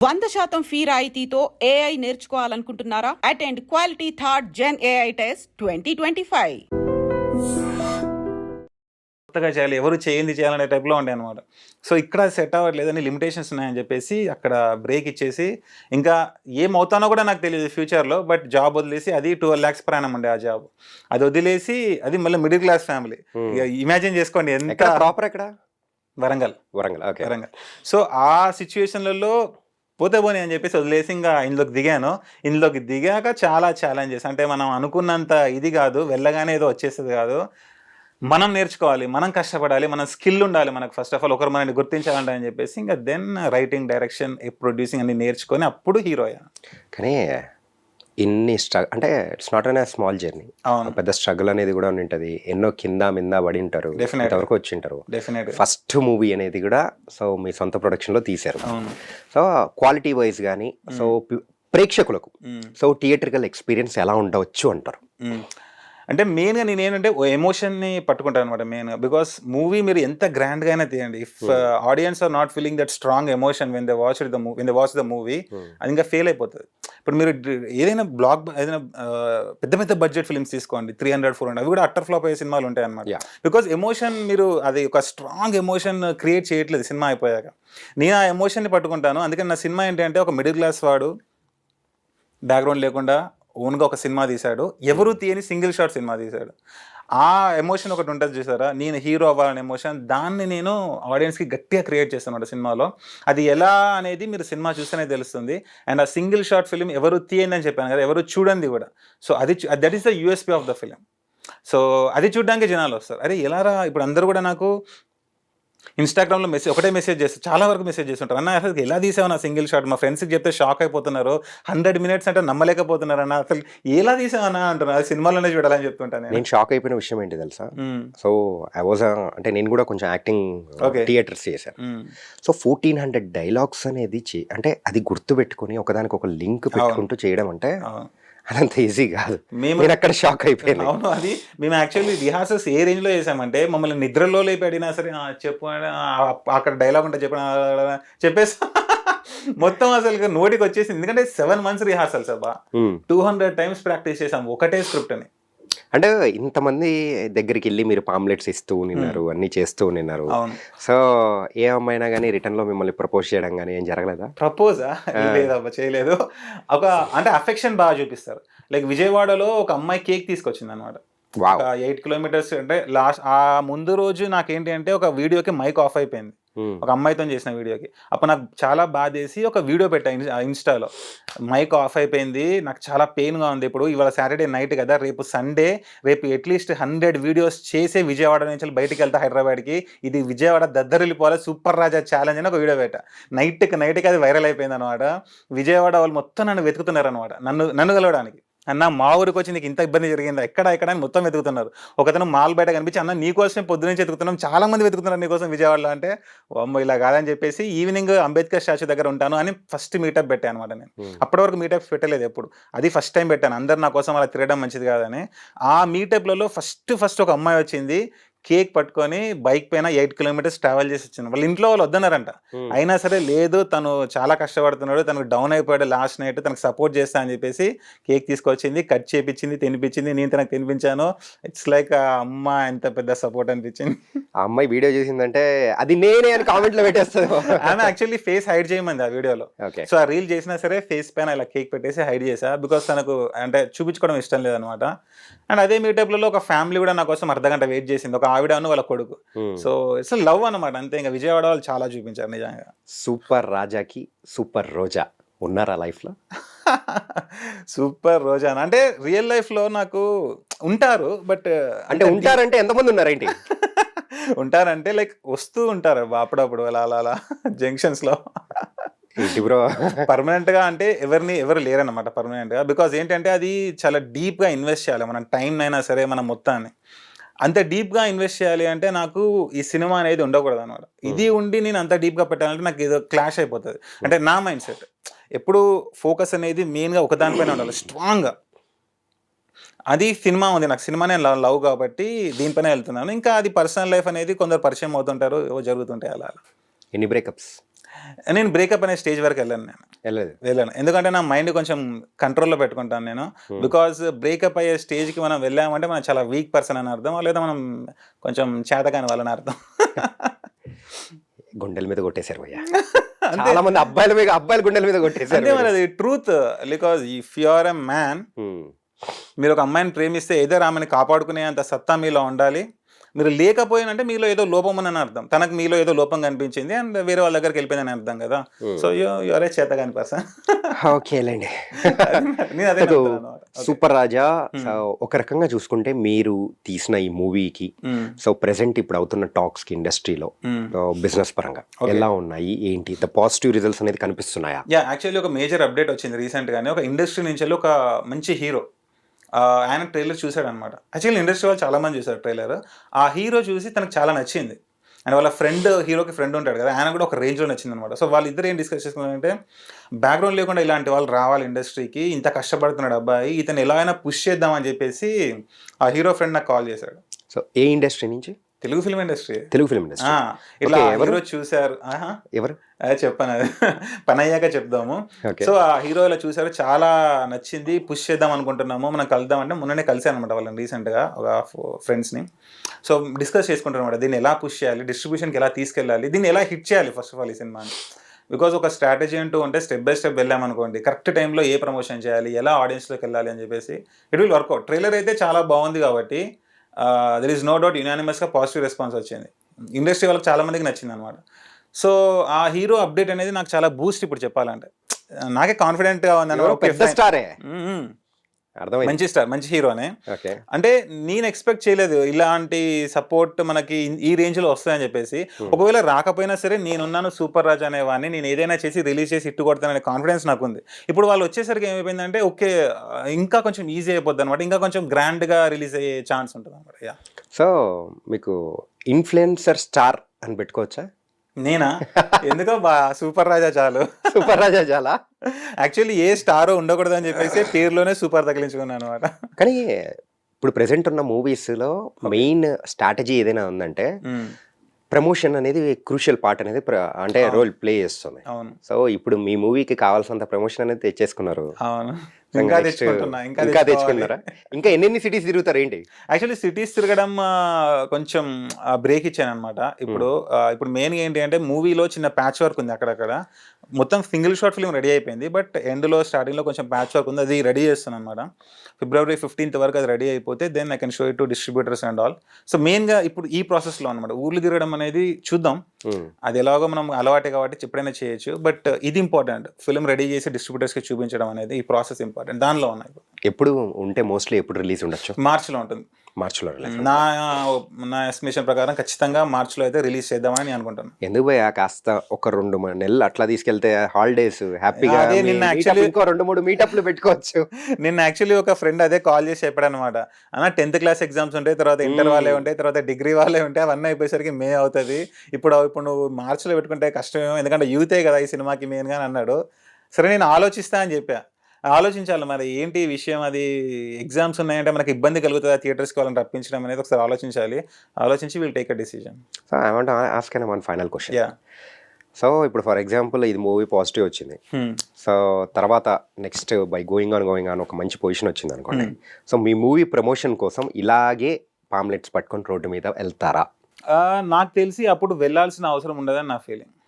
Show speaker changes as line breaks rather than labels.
వంద శాతం ఫీ రాయితీతో AI నేర్చుకోవాలనుకుంటున్నారా? Attend quality third gen AI test twenty twenty five
కొత్తగా చేయాలి ఎవరు చేయింది చేయాలనే టైప్లో ఉండే అనమాట సో ఇక్కడ సెట్ అవ్వట్లేదని లిమిటేషన్స్ ఉన్నాయని చెప్పేసి అక్కడ బ్రేక్ ఇచ్చేసి ఇంకా ఏమవుతానో కూడా నాకు తెలియదు ఫ్యూచర్లో బట్ జాబ్ వదిలేసి అది ట్వెల్వ్ ల్యాక్స్ ప్రయాణం ఉండే ఆ జాబ్ అది వదిలేసి అది మళ్ళీ మిడిల్ క్లాస్ ఫ్యామిలీ ఇమాజిన్ చేసుకోండి ఎంత
ఎక్కడ? ప్రాపర్ ఎక్కడ?
వరంగల్.
వరంగల్ ఓకే
వరంగల్. సో ఆ సిచ్యువేషన్లలో పోతే పోనీ అని చెప్పేసి వదిలేసి ఇంకా ఇందులోకి దిగాను. ఇందులోకి దిగాక చాలా ఛాలెంజెస్ అంటే మనం అనుకున్నంత ఇది కాదు వెళ్ళగానే ఏదో వచ్చేసేది కాదు. మనం నేర్చుకోవాలి మనం కష్టపడాలి మన స్కిల్ ఉండాలి మనకు. ఫస్ట్ ఆఫ్ ఆల్ ఒకరు మనల్ని గుర్తించాలంటే అని చెప్పేసి ఇంకా దెన్ రైటింగ్ డైరెక్షన్ ప్రొడ్యూసింగ్ అన్ని నేర్చుకొని అప్పుడు హీరోయా
కానీ ఇన్ని స్ట్రగ్ అంటే it's not an small journey పెద్ద స్ట్రగుల్ అనేది కూడా ఉంటుంది. ఎన్నో కింద మింద పడి ఉంటారు. ఇంతవరకు వచ్చి ఉంటారు. ఫస్ట్ మూవీ అనేది కూడా సో మీ సొంత ప్రొడక్షన్లో తీశారు. సో క్వాలిటీ వైజ్ కానీ సో ప్రేక్షకులకు. సో థియేట్రికల్ ఎక్స్పీరియన్స్ ఎలా ఉండవచ్చు అంటారు.
అంటే మెయిన్గా నేను ఏంటంటే ఓ ఎమోషన్ని పట్టుకుంటాను అనమాట మెయిన్గా బికాస్ మూవీ మీరు ఎంత గ్రాండ్గా అయినా తీయండి. If audience are not feeling that strong emotion when they watch the movie when they watch the movie అది ఇంకా ఫెయిల్ అయిపోతుంది. ఇప్పుడు మీరు ఏదైనా బ్లాక్ ఏదైనా ఆ, పెద్ద పెద్ద బడ్జెట్ ఫిల్మ్స్ తీసుకోండి. త్రీ హండ్రెడ్ ఫోర్ హండ్రెడ్ అవి కూడా అట్టర్ ఫ్లాప్ అయ్యే సినిమాలు ఉంటాయి అనమాట. బికాస్ ఎమోషన్ మీరు అది ఒక స్ట్రాంగ్ ఎమోషన్ క్రియేట్ చేయట్లేదు సినిమా అయిపోయాక. నేను ఆ ఎమోషన్ని పట్టుకుంటాను. అందుకని నా సినిమా ఏంటంటే ఒక మిడిల్ క్లాస్ వాడు బ్యాక్గ్రౌండ్ లేకుండా ఓన్గా ఒక సినిమా తీశాడు. ఎవరు తీయని సింగిల్ షాట్ సినిమా తీశాడు. ఆ ఎమోషన్ ఒకటి ఉంటుంది చూసారా? నేను హీరో అవ్వాలనే ఎమోషన్. దాన్ని నేను ఆడియన్స్కి గట్టిగా క్రియేట్ చేస్తున్నాడు సినిమాలో. అది ఎలా అనేది మీరు సినిమా చూస్తేనే తెలుస్తుంది. అండ్ ఆ సింగిల్ షాట్ ఫిలిం ఎవరు తీయండి అని చెప్పాను కదా ఎవరు చూడండి కూడా. సో అది that is the USP of the film. So అది చూడడానికి జనాలు వస్తారు. అరే ఎలా రా? ఇప్పుడు అందరూ కూడా నాకు ఇన్స్టాగ్రామ్లో మెసేజ్ ఒకటే మెసేజ్ చేస్తారు చాలా వరకు మెసేజ్ చేస్తుంటారు. అన్న అసలు ఎలా తీసావు నా సింగిల్ షాట్ మా ఫ్రెండ్స్కి చెప్తే షాక్ అయిపోతున్నారు. హండ్రెడ్ మినిట్స్ అంటే నమ్మలేకపోతున్నారు అన్న అసలు ఎలా తీసావన్నా అంటున్నారు. అది సినిమాలోనే చూడాలని చెప్తుంటాను నేను.
షాక్ అయిపోయిన విషయం ఏంటి తెలుసా. సో ఐ వాజ్ అంటే నేను కూడా కొంచెం యాక్టింగ్. థియేటర్స్ చేశాను.
Hmm.
So fourteen hundred dialogues అనేది అంటే అది గుర్తు పెట్టుకుని ఒకదానికి ఒక లింక్ పెట్టుకుంటూ చేయడం అంటే. అదంత ఈజీ కాదు.
మేము
నేను అక్కడ షాక్ అయిపోయాను.
అవును అది మేము యాక్చువల్లీ రిహార్సల్స్ ఏ రేంజ్లో చేసామంటే మమ్మల్ని నిద్రలో లేపి అడిగినా సరే "ఆ, చెప్పు అని, "ఆ, అక్కడ డైలాగ్ ఉంటే చెప్పిన చెప్పేసి మొత్తం అసలు నోటికి వచ్చేసింది ఎందుకంటే సెవెన్ మంత్స్ రిహార్సల్స్ అబ్బా. టూ హండ్రెడ్ టైమ్స్ ప్రాక్టీస్ చేసాం ఒకటే స్క్రిప్ట్ అని.
అంటే ఇంతమంది దగ్గరికి వెళ్ళి మీరు పాంప్లెట్స్ ఇస్తూ ఉన్నారు అన్ని చేస్తూ ఉన్నారు. సో ఏ అమ్మాయినా కానీ రిటర్న్లో మిమ్మల్ని ప్రపోజ్ చేయడం కానీ ఏం జరగలేదా?
ప్రపోజా? లేదబ్బా చేయలేదు. ఒక అంటే అఫెక్షన్ బాగా చూపిస్తారు. లైక్ విజయవాడలో ఒక అమ్మాయి కేక్ తీసుకొచ్చింది అనమాట ఎయిట్ కిలోమీటర్స్ అంటే లాస్ట్ ఆ ముందు రోజు నాకేంటి అంటే ఒక వీడియోకి మైక్ ఆఫ్ అయిపోయింది. ఒక అమ్మాయితో చేసిన వీడియోకి. అప్పుడు నాకు చాలా బాధేసి ఒక వీడియో పెట్టా ఇన్స్టాలో. మైక్ ఆఫ్ అయిపోయింది. నాకు చాలా పెయిన్గా ఉంది. ఇప్పుడు ఇవాళ సాటర్డే నైట్ కదా రేపు సండే రేపు అట్లీస్ట్ హండ్రెడ్ వీడియోస్ చేసే విజయవాడ నుంచి బయటికి వెళ్తా హైదరాబాద్కి. ఇది విజయవాడ దద్దరిల్లిపోవాలి సూపర్ రాజా ఛాలెంజ్ అని ఒక వీడియో పెట్టా. నైట్కి నైట్కి అది వైరల్ అయిపోయింది అనమాట విజయవాడ వాళ్ళు మొత్తం నన్ను వెతుకుతున్నారు అనమాట నన్ను నన్ను కలవడానికి. అన్న మా ఊరికి వచ్చి నీకు ఇంత ఇబ్బంది జరిగిందా? ఎక్కడ ఎక్కడ అని మొత్తం వెతుకుతున్నారు. ఒకతను మాల్ బయట కనిపించి అన్న నీకోసమే పొద్దు నుంచి వెతుకుతున్నాం. చాలా మంది వెతుకుతున్నారు నీకోసం విజయవాడలో. అంటే "ఓ అమ్మో ఇలా కాదని చెప్పేసి ఈవినింగ్ అంబేద్కర్ స్టాచ్యూ దగ్గర ఉంటాను అని ఫస్ట్ మీటప్ పెట్టాను అనమాట నేను. అప్పటి వరకు మీటప్స్ పెట్టలేదు ఎప్పుడు. అది ఫస్ట్ టైం పెట్టాను. అందరు నా కోసం అలా తిరగడం మంచిది కాదని. ఆ మీటప్లలో ఫస్ట్ ఫస్ట్ ఒక అమ్మాయి వచ్చింది. కేక్ పట్టుకొని బైక్ పైన ఎయిట్ కిలోమీటర్స్ ట్రావెల్ చేసి వచ్చింది. వాళ్ళ ఇంట్లో వాళ్ళు వద్దన్నారంట. అయినా సరే లేదు తను చాలా కష్టపడుతున్నాడు తనకు డౌన్ అయిపోయాడు లాస్ట్ నైట్ తనకు సపోర్ట్ చేస్తా అని చెప్పేసి కేక్ తీసుకొచ్చింది కట్ చేపించింది తినిపించింది నేను తనకు తినిపించాను. ఇట్స్ లైక్ అమ్మ ఎంత పెద్ద సపోర్ట్ అనిపించింది.
ఆ అమ్మాయి వీడియో చేసిందంటే అది నేనే అని కామెంట్లో పెట్టేస్తుంది
ఆమె యాక్చువల్లీ ఫేస్ హైడ్ చేయమంది ఆ వీడియోలో. సో ఆ రీల్ చేసినా సరే ఫేస్ పైన ఇలా కేక్ పెట్టేసి హైడ్ చేసా బికాస్ తనకు అంటే చూపించుకోవడం ఇష్టం లేదనమాట అండ్ అదే మీటప్లలో ఒక ఫ్యామిలీ కూడా నా కోసం అర్ధ గంట వెయిట్ చేసింది. ఒక ఆవిడను వాళ్ళ కొడుకు. సో ఇట్స్ లవ్ అనమాట అంతే ఇంకా విజయవాడ వాళ్ళు చాలా చూపించారు నిజంగా.
సూపర్ రాజాకి సూపర్ రోజా. ఉన్నారా లైఫ్లో
సూపర్ రోజానా అంటే రియల్ లైఫ్లో నాకు ఉంటారు బట్
అంటే ఉంటారంటే ఎంతమంది ఉన్నారేంటి?
ఉంటారంటే లైక్ వస్తూ ఉంటారు అప్పుడప్పుడు అలా అలా అలా
జంక్షన్స్లో బ్రో?
పర్మనెంట్గా అంటే ఎవరిని ఎవరు లేరన్నమాట పర్మనెంట్గా బికాస్ ఏంటంటే అది చాలా డీప్గా ఇన్వెస్ట్ చేయాలి మన టైం అయినా సరే మన మొత్తాన్ని. అంత డీప్గా ఇన్వెస్ట్ చేయాలి అంటే నాకు ఈ సినిమా అనేది ఉండకూడదు అనమాట ఇది ఉండి నేను అంత డీప్గా పెట్టాలంటే నాకు ఏదో క్లాష్ అయిపోతుంది. అంటే నా మైండ్ సెట్. ఎప్పుడు ఫోకస్ అనేది మెయిన్గా ఒకదానిపైన ఉండాలి. స్ట్రాంగ్గా అది సినిమా ఉంది. నాకు సినిమా నేను లవ్ కాబట్టి దీనిపైన వెళ్తున్నాను. ఇంకా అది పర్సనల్ లైఫ్ అనేది కొందరు పరిచయం అవుతుంటారు ఏవో జరుగుతుంటాయి అలా అలా.
ఎన్ని బ్రేకప్స్?
నేను బ్రేకప్ అనే స్టేజ్ వరకు వెళ్ళాను నేను.
వెళ్ళలేదు.
వెళ్ళాను. ఎందుకంటే నా మైండ్ కొంచెం కంట్రోల్లో పెట్టుకుంటాను నేను. బికాజ్ బ్రేకప్ అయ్యే స్టేజ్కి మనం వెళ్ళామంటే మనం చాలా వీక్ పర్సన్ అని అర్థం లేదా మనం కొంచెం చేతకాని వాళ్ళని అర్థం
గుండెల మీద కొట్టేశారు భయ్య. చాలా మంది అబ్బాయిల మీద అబ్బాయిల గుండెల మీద కొట్టేశారు
అంటే మరి అది truth because if you are a man. మీరు ఒక అమ్మాయిని ప్రేమిస్తే ఏదో ఆమెని కాపాడుకునే అంత సత్తా మీలో ఉండాలి. మీరు లేకపోయినంటే మీలో ఏదో లోపం ఉందని అర్థం. తనకు మీలో ఏదో లోపం కనిపించింది అండ్ వేరే వాళ్ళ దగ్గరికి వెళ్ళిపోయిందని అర్థం కదా. సో యూ యువరే చేతగాని పర్సన్
ఓకేలేండి. సూపర్ రాజా సో ఒక రకంగా చూసుకుంటే మీరు తీసిన ఈ మూవీకి
మ్మ్.
సో ప్రెసెంట్ ఇప్పుడు అవుతున్న టాక్స్కి ఇండస్ట్రీలో. బిజినెస్ పరంగా ఎలా ఉన్నాయి? ఏంటి? ద పాజిటివ్ రిజల్ట్స్ అనేది కనిపిస్తున్నాయా?
యా యాక్చువల్లీ ఒక మేజర్ అప్డేట్ వచ్చింది రీసెంట్ గానే. ఒక ఇండస్ట్రీ నుంచి ఒక మంచి హీరో ఆయన ట్రైలర్ చూశాడు అనమాట యాక్చువల్లీ ఇండస్ట్రీ వాళ్ళు చాలామంది చూశారు ట్రైలర్. ఆ హీరో చూసి తనకు చాలా నచ్చింది. అండ్ వాళ్ళ ఫ్రెండ్ హీరోకి ఫ్రెండ్ ఉంటాడు కదా ఆయన కూడా ఒక రేంజ్లో నచ్చింది అనమాట సో వాళ్ళిద్దరు ఏం డిస్కస్ చేసుకున్నారంటే బ్యాక్గ్రౌండ్ లేకుండా ఇలాంటి వాళ్ళు రావాలి ఇండస్ట్రీకి ఇంత కష్టపడుతున్నాడు అబ్బాయి ఇతను ఎలా అయినా పుష్ చేద్దామని చెప్పేసి ఆ హీరో ఫ్రెండ్ నాకు కాల్ చేశాడు.
సో ఏ ఇండస్ట్రీ నుంచి?
Telugu film industry?
Telugu film industry.
ఇట్లా
ఎవరు?
ఆహా.
ఎవరు?
చెప్పాను? అది పని అయ్యాక చెప్దాము సో ఆ హీరో ఇలా చూసారు చాలా నచ్చింది. పుష్ చేద్దాం అనుకుంటున్నాము. మనం కలుద్దాం అంటే మొన్ననే కలిసాను అనమాట వాళ్ళని రీసెంట్గా ఒక ఫ్రెండ్స్ని. సో డిస్కస్ చేసుకుంటారు అనమాట దీన్ని ఎలా పుష్ చేయాలి? డిస్ట్రిబ్యూషన్కి ఎలా తీసుకెళ్ళాలి? దీన్ని ఎలా హిట్ చేయాలి ఫస్ట్ ఆఫ్ ఆల్ ఈ సినిమాని? బికాజ్ ఒక స్ట్రాటజీ అంటూ ఉంటే స్టెప్ బై స్టెప్ వెళ్ళామనుకోండి కరెక్ట్ టైంలో ఏ ప్రమోషన్ చేయాలి? ఎలా ఆడియన్స్లోకి వెళ్ళాలి అని చెప్పేసి ఇట్ విల్ వర్కౌట్ ట్రైలర్ అయితే చాలా బాగుంది కాబట్టి దర్ ఈస్ నో డౌట్ యునానిమస్గా పాజిటివ్ రెస్పాన్స్ వచ్చింది. ఇండస్ట్రీ వాళ్ళకి చాలా మందికి నచ్చింది అనమాట సో ఆ హీరో అప్డేట్ అనేది నాకు చాలా బూస్ట్ ఇప్పుడు చెప్పాలంటే. నాకే కాన్ఫిడెంట్గా ఉంది.
పెద్ద స్టారే. అర్థమైంది.
మంచి స్టార్ మంచి హీరోనే
ఓకే.
అంటే నేను ఎక్స్పెక్ట్ చేయలేదు ఇలాంటి సపోర్ట్ మనకి ఈ రేంజ్లో వస్తాయని చెప్పేసి. ఒకవేళ రాకపోయినా సరే నేనున్నాను సూపర్ రాజ్ అనేవాడిని నేను ఏదైనా చేసి రిలీజ్ చేసి ఇట్టు కొడతాననే కాన్ఫిడెన్స్ నాకు ఉంది ఇప్పుడు వాళ్ళు వచ్చేసరికి ఏమైపోయిందంటే ఓకే ఇంకా కొంచెం ఈజీ అయిపోద్ది అనమాట ఇంకా కొంచెం గ్రాండ్గా రిలీజ్ అయ్యే ఛాన్స్ ఉంటుంది అనమాట
సో మీకు ఇన్ఫ్లుయెన్సర్ స్టార్ అని పెట్టుకోవచ్చా?
నేనా? ఎందుకో బా సూపర్ రాజా చాలు.
సూపర్ రాజా చాలా?
యాక్చువల్లీ ఏ స్టార్ ఉండకూడదు అని చెప్పేసి పేరులోనే సూపర్ తగిలించుకున్నాను అనమాట.
కానీ ఇప్పుడు ప్రెసెంట్ ఉన్న మూవీస్లో మెయిన్ స్ట్రాటజీ ఏదైనా ఉందంటే ప్రమోషన్ అనేది క్రూషియల్ పార్ట్ అనేది అంటే రోల్ ప్లే చేస్తుంది. సో ఇప్పుడు మీ మూవీకి కావాల్సినంత ప్రమోషన్ అనేది తెచ్చేసుకున్నారు.
ఇంకా తెచ్చుకుంటున్నా ఇంకా.
తెచ్చుకున్నారా ఇంకా ఎన్నెన్ని సిటీస్ తిరుగుతారు ఏంటి?
యాక్చువల్లీ సిటీస్ తిరగడం కొంచెం బ్రేక్ ఇచ్చాను అనమాట ఇప్పుడు ఆ, ఇప్పుడు మెయిన్గా ఏంటి అంటే మూవీలో చిన్న ప్యాచ్ వర్క్ ఉంది అక్కడక్కడ. మొత్తం సింగిల్ షార్ట్ ఫిల్మ్ రెడీ అయిపోయింది బట్ ఎండ్లో స్టార్టింగ్లో కొంచెం ప్యాచ్ వర్క్ ఉంది అది రెడీ చేస్తాను అనమాట ఫిబ్రవరి ఫిఫ్టీన్త్ వరకు అది రెడీ అయిపోతే then I can show it to distributors and all so మెయిన్గా ఇప్పుడు ఈ ప్రాసెస్లో అనమాట ఊర్లు తిరగడం అనేది చూద్దాం.
Hmm.
అది ఎలాగో మనం అలవాటే కాబట్టి ఎప్పుడైనా చేయొచ్చు బట్ ఇది ఇంపార్టెంట్ ఫిల్మ్ రెడీ చేసి డిస్ట్రిబ్యూటర్స్కి చూపించడం అనేది ఈ ప్రాసెస్ ఇంపార్టెంట్ దానిలో ఉన్నాయి.
ఎప్పుడు ఉంటే మోస్ట్లీ ఎప్పుడు రిలీజ్ ఉండొచ్చు?
మార్చిలో ఉంటుంది.
మార్చిలో
నా నా ఎస్టిమేషన్ ప్రకారం ఖచ్చితంగా మార్చిలో అయితే రిలీజ్ చేద్దామని అనుకుంటున్నాను
ఎందుకు భయ కాస్త ఒక రెండు నెలలు అట్లా తీసుకెళ్తే హాలిడేస్ హ్యాపీగా
నిన్న
meetup ఇంకో రెండు మూడు మీటప్లు పెట్టుకోవచ్చు.
నిన్న యాక్చువల్లీ ఒక ఫ్రెండ్ అదే కాల్ చేసి చెప్పాడు అనమాట అన్న టెన్త్ క్లాస్ ఎగ్జామ్స్ ఉంటాయి తర్వాత ఇంటర్ వాళ్ళే ఉంటాయి తర్వాత డిగ్రీ వాళ్ళే ఉంటాయి అవన్నీ అయిపోయేసరికి మే అవుతుంది. ఇప్పుడు ఇప్పుడు నువ్వు మార్చిలో పెట్టుకుంటే కష్టమేమో ఎందుకంటే యూతే కదా ఈ సినిమాకి మెయిన్గా అని అన్నాడు. సరే నేను ఆలోచిస్తా అని చెప్పా. ఆలోచించాలి మరి ఏంటి విషయం? అది ఎగ్జామ్స్ ఉన్నాయంటే మనకి ఇబ్బంది కలుగుతుందా? థియేటర్స్కి వాళ్ళని రప్పించడం అనేది ఒకసారి ఆలోచించాలి. ఆలోచించి will take a decision
so I want ask one final question
yeah
so ఇప్పుడు ఫర్ ఎగ్జాంపుల్ ఇది మూవీ పాజిటివ్ వచ్చింది. సో తర్వాత next by going on going on ఒక మంచి పొజిషన్ వచ్చింది అనుకోండి. సో మీ మూవీ ప్రమోషన్ కోసం ఇలాగే పాంలెట్స్ పట్టుకొని రోడ్డు మీద వెళ్తారా?
నాకు తెలిసి అప్పుడు వెళ్ళాల్సిన అవసరం ఉండదని నా ఫీలింగ్